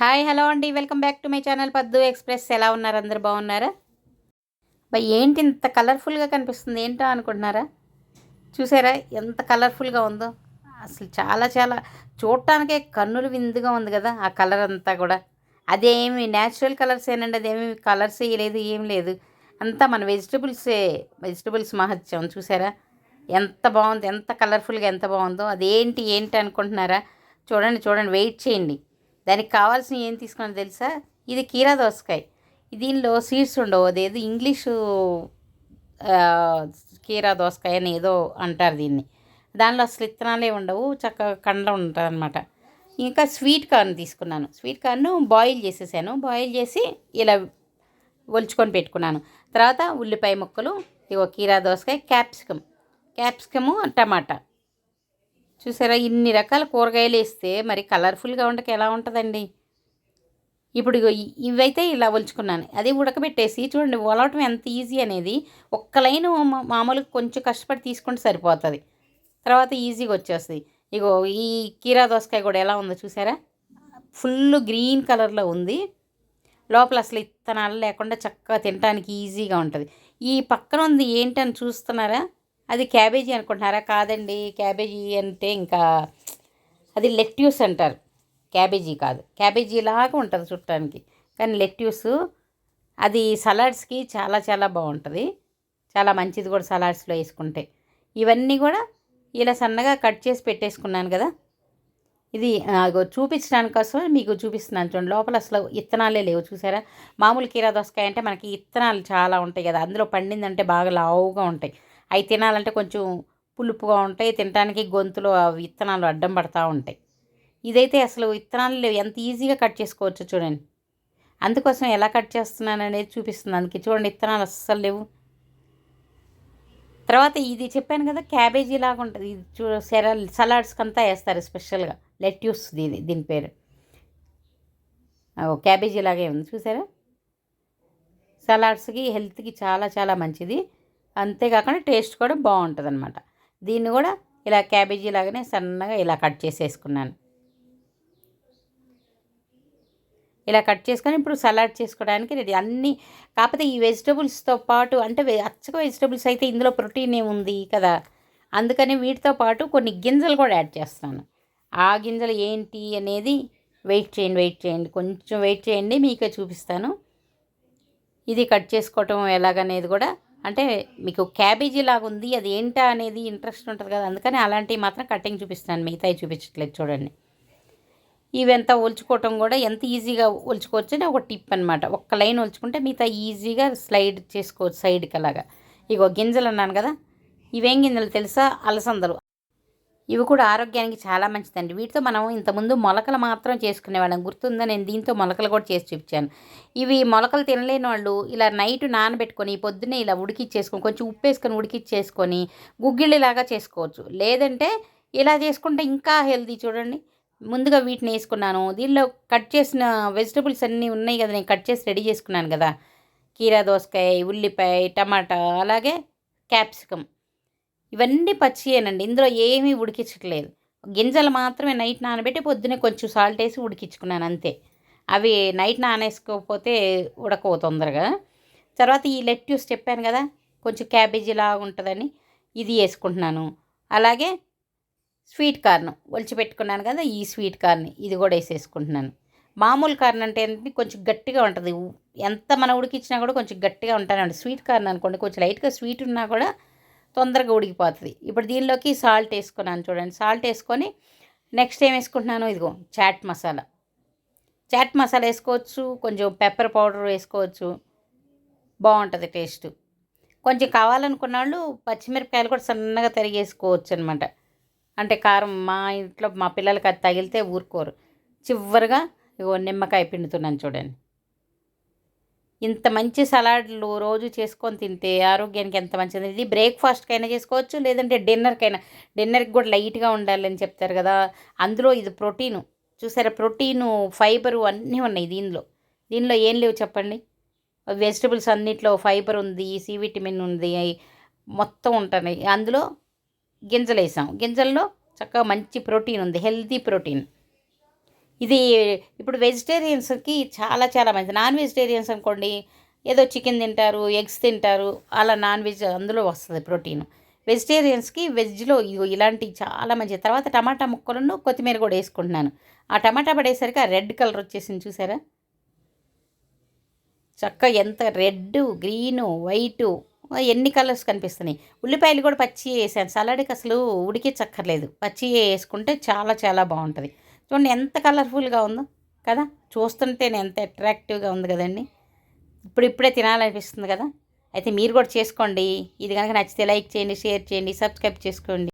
Hi hello అండి. Welcome back to my channel Paddu express. ఎలా ఉన్నారు? అందరు బాగున్నారా? బై ఏంటి ఇంత కలర్ఫుల్గా కనిపిస్తుంది? ఏంటో అనుకుంటున్నారా? చూసారా? ఎంత కలర్ఫుల్గా ఉందో. అసలు చాలా చాలా చూడటానికే కన్నులు విందుగా ఉంది కదా ఆ కలర్ అంతా కూడా. అదేమి న్యాచురల్ కలర్స్ ఏనండి? అదేమి కలర్స్ వేయలేదు ఏం లేదు. అంతా మన వెజిటబుల్సే వెజిటబుల్స్ మహత్యం. చూసారా? ఎంత బాగుంది ఎంత కలర్ఫుల్గా ఎంత బాగుందో. అదేంటి ఏంటి అనుకుంటున్నారా? చూడండి చూడండి. వెయిట్ చేయండి. దానికి కావాల్సిన ఏం తీసుకున్నా తెలుసా? ఇది కీరా దోసకాయ. దీనిలో సీడ్స్ ఉండవు. అదేదో ఇంగ్లీషు కీరా దోసకాయ అని ఏదో అంటారు దీన్ని. దానిలో అసలు ఇత్తనాలే ఉండవు. చక్కగా కండ్ల ఉంటుంది అనమాట ఇంకా స్వీట్ కార్న్ తీసుకున్నాను. స్వీట్ కార్న్ బాయిల్ చేసేసాను. బాయిల్ చేసి ఇలా ఒలుచుకొని పెట్టుకున్నాను. తర్వాత ఉల్లిపాయ ముక్కలు ఇగో కీరా దోసకాయ క్యాప్సికమ్. క్యాప్సికము టమాటా. చూసారా? ఇన్ని రకాల కూరగాయలు వేస్తే మరి కలర్ఫుల్గా ఉండక ఎలా ఉంటుందండి? ఇప్పుడు ఇవైతే ఇలా ఒలుచుకున్నాను. అది ఉడకబెట్టేసి చూడండి ఒలవటం ఎంత ఈజీ అనేది ఒక్క లైన్ మామూలుగా కొంచెం కష్టపడి తీసుకుంటే సరిపోతుంది. తర్వాత ఈజీగా వచ్చేస్తుంది. ఇగో ఈ కీరా దోసకాయ కూడా ఎలా ఉందో చూసారా? ఫుల్ గ్రీన్ కలర్లో ఉంది. లోపల అసలు ఇత్తనాలు లేకుండా చక్కగా తినడానికి ఈజీగా ఉంటుంది. ఈ పక్కన ఉంది ఏంటని చూస్తున్నారా? అది క్యాబేజీ అనుకుంటున్నారా? కాదండి క్యాబేజీ అంటే ఇంకా అది లెట్యూస్ అంటారు. క్యాబేజీ కాదు. క్యాబేజీ లాగా ఉంటుంది చుట్టానికి. కానీ లెట్యూస్ అది సలాడ్స్కి చాలా చాలా బాగుంటుంది. చాలా మంచిది కూడా సలాడ్స్లో వేసుకుంటే. ఇవన్నీ కూడా ఇలా సన్నగా కట్ చేసి పెట్టేసుకున్నాను కదా. ఇది ఆ, చూపించడానికి కోసం మీకు చూపిస్తున్నాను చూడండి. లోపల అసలు ఇత్తనాలే లేవు చూసారా? మామూలు కీరా దోసకాయ అంటే మనకి ఇత్తనాలు చాలా ఉంటాయి కదా. అందులో పండిందంటే బాగా లావుగా ఉంటాయి. అవి తినాలంటే కొంచెం పులుపుగా ఉంటాయి. తినడానికి గొంతులో విత్తనాలు అడ్డం పడతా ఉంటాయి. ఇదైతే అసలు విత్తనాలు లేవు. ఎంత ఈజీగా కట్ చేసుకోవచ్చు చూడండి. అందుకోసం ఎలా కట్ చేస్తున్నాను అనేది చూపిస్తుంది. అందుకే చూడండి విత్తనాలు అస్సలు లేవు. తర్వాత ఇది చెప్పాను కదా క్యాబేజీ లాగా ఉంటుంది. ఇది చూ సెరల్ సలాడ్స్కి అంతా వేస్తారు స్పెషల్గా. లెట్యూస్ దీని దీని పేరు. ఓ క్యాబేజీ లాగే ఉంది. చూసారా? సలాడ్స్కి హెల్త్కి చాలా చాలా మంచిది. అంతేకాకుండా టేస్ట్ కూడా బాగుంటుంది అనమాట దీన్ని కూడా ఇలా క్యాబేజీ లాగానే సన్నగా ఇలా కట్ చేసేసుకున్నాను. ఇలా కట్ చేసుకొని ఇప్పుడు సలాడ్ చేసుకోవడానికి రెడీ. అన్నీ కాకపోతే ఈ వెజిటబుల్స్తో పాటు అంటే అచ్చక వెజిటబుల్స్ అయితే ఇందులో ప్రోటీన్ ఏముంది కదా? అందుకని వీటితో పాటు కొన్ని గింజలు కూడా యాడ్ చేస్తాను. ఆ గింజలు ఏంటి అనేది వెయిట్ చేయండి వెయిట్ చేయండి. కొంచెం వెయిట్ చేయండి మీకే చూపిస్తాను. ఇది కట్ చేసుకోవటం ఎలాగనేది కూడా అంటే మీకు క్యాబేజీ లాగా ఉంది అది ఏంటా అనేది ఇంట్రెస్ట్ ఉంటుంది కదా అందుకని అలాంటివి మాత్రం కటింగ్ చూపిస్తాను మిగతాయి చూపించట్లేదు చూడండి. ఇవంతా ఒలుచుకోవటం కూడా ఎంత ఈజీగా ఒలుచుకోవచ్చు అని ఒక టిప్ అనమాట ఒక్క లైన్ ఒలుచుకుంటే మిగతా ఈజీగా స్లైడ్ చేసుకోవచ్చు సైడ్కి అలాగా. ఇగో గింజలు అన్నాను కదా ఇవేం గింజలు తెలుసా? అలసందలు. ఇవి కూడా ఆరోగ్యానికి చాలా మంచిదండి. వీటితో మనం ఇంతకుముందు మొలకలు మాత్రం చేసుకునేవాళ్ళం. గుర్తుందా? నేను దీంతో మొలకలు కూడా చేసి చూపించాను. ఇవి మొలకలు తినలేని వాళ్ళు ఇలా నైట్ నానబెట్టుకొని పొద్దున్నే ఇలా ఉడికిచ్చేసుకొని కొంచెం ఉప్పు వేసుకొని ఉడికిచ్చేసుకొని గుగ్గిళ్ళలాగా చేసుకోవచ్చు. లేదంటే ఇలా చేసుకుంటే ఇంకా హెల్తీ చూడండి. ముందుగా వీటిని వేసుకున్నాను. దీనిలో కట్ చేసిన వెజిటబుల్స్ అన్నీ ఉన్నాయి కదా నేను కట్ చేసి రెడీ చేసుకున్నాను కదా. కీరా దోసకాయ ఉల్లిపాయ టమాటా అలాగే క్యాప్సికమ్. ఇవన్నీ పచ్చియేనండి. ఇందులో ఏమీ ఉడికించట్లేదు. గింజలు మాత్రమే నైట్ నానబెట్టి పొద్దున్నే కొంచెం సాల్ట్ వేసి ఉడికించుకున్నాను అంతే. అవి నైట్ నానేసుకోకపోతే ఉడకవు తొందరగా. తర్వాత ఈ లెట్యూస్ చెప్పాను కదా కొంచెం క్యాబేజీ లాగా ఉంటుందని ఇది వేసుకుంటున్నాను. అలాగే స్వీట్ కార్న్ ఒలిచిపెట్టుకున్నాను కదా ఈ స్వీట్ కార్న్ ఇది కూడా వేసేసుకుంటున్నాను. మామూలు కార్న్ అంటే ఏంటి కొంచెం గట్టిగా ఉంటుంది. ఎంత మనం ఉడికించినా కూడా కొంచెం గట్టిగా ఉంటానండి. స్వీట్ కార్న్ అనుకోండి కొంచెం లైట్గా స్వీట్ ఉన్నా కూడా తొందరగా ఉడికిపోతుంది. ఇప్పుడు దీనిలోకి సాల్ట్ వేసుకున్నాను చూడండి. సాల్ట్ వేసుకొని నెక్స్ట్ ఏం వేసుకుంటున్నాను? ఇదిగో చాట్ మసాలా చాట్ మసాలా వేసుకోవచ్చు కొంచెం పెప్పర్ పౌడర్ వేసుకోవచ్చు. బాగుంటుంది టేస్ట్ కొంచెం కావాలనుకున్న వాళ్ళు పచ్చిమిరపకాయలు కూడా సన్నగా తరిగేసుకోవచ్చు అనమాట అంటే కారం మా ఇంట్లో మా పిల్లలకి అది తగిలితే ఊరుకోరు. చివరిగా ఇగో నిమ్మకాయ పిండుతున్నాను చూడండి. ఇంత మంచి సలాడ్లు రోజు చేసుకొని తింటే ఆరోగ్యానికి ఎంత మంచిది? ఇది బ్రేక్ఫాస్ట్కైనా చేసుకోవచ్చు లేదంటే డిన్నర్కైనా. డిన్నర్కి కూడా లైట్గా ఉండాలని చెప్తారు కదా. అందులో ఇది ప్రోటీను. చూసారా? ప్రోటీను ఫైబరు అన్నీ ఉన్నాయి దీనిలో. దీనిలో ఏం లేవు చెప్పండి? వెజిటబుల్స్ అన్నిట్లో ఫైబర్ ఉంది సి విటమిన్ ఉంది మొత్తం ఉంటున్నాయి. అందులో గింజలు వేసాం గింజల్లో చక్కగా మంచి ప్రోటీన్ ఉంది. Healthy protein. ఇది ఇప్పుడు వెజిటేరియన్స్కి చాలా చాలా మంచిది. నాన్ వెజిటేరియన్స్ అనుకోండి ఏదో చికెన్ తింటారు ఎగ్స్ తింటారు అలా నాన్ వెజ్ అందులో వస్తుంది ప్రోటీన్ వెజిటేరియన్స్కి వెజ్లో ఇగో ఇలాంటివి చాలా మంచిది. తర్వాత టమాటా ముక్కలను కొత్తిమీర కూడా వేసుకుంటున్నాను. ఆ టమాటా పడేసరికి ఆ రెడ్ కలర్ వచ్చేసింది చూసారా? చక్క ఎంత రెడ్ గ్రీను వైటు ఎన్ని కలర్స్ కనిపిస్తున్నాయి. ఉల్లిపాయలు కూడా పచ్చి వేసాను. సలాడ్కి అసలు ఉడికించక్కర్లేదు పచ్చి వేసుకుంటే చాలా చాలా బాగుంటుంది. చూడండి ఎంత కలర్ఫుల్గా ఉందో కదా? చూస్తుంటేనే ఎంత అట్రాక్టివ్గా ఉంది కదండి. ఇప్పుడు ఇప్పుడే తినాలనిపిస్తుంది కదా? అయితే మీరు కూడా చేసుకోండి. ఇది కనుక నచ్చితే లైక్ చేయండి షేర్ చేయండి సబ్స్క్రైబ్ చేసుకోండి.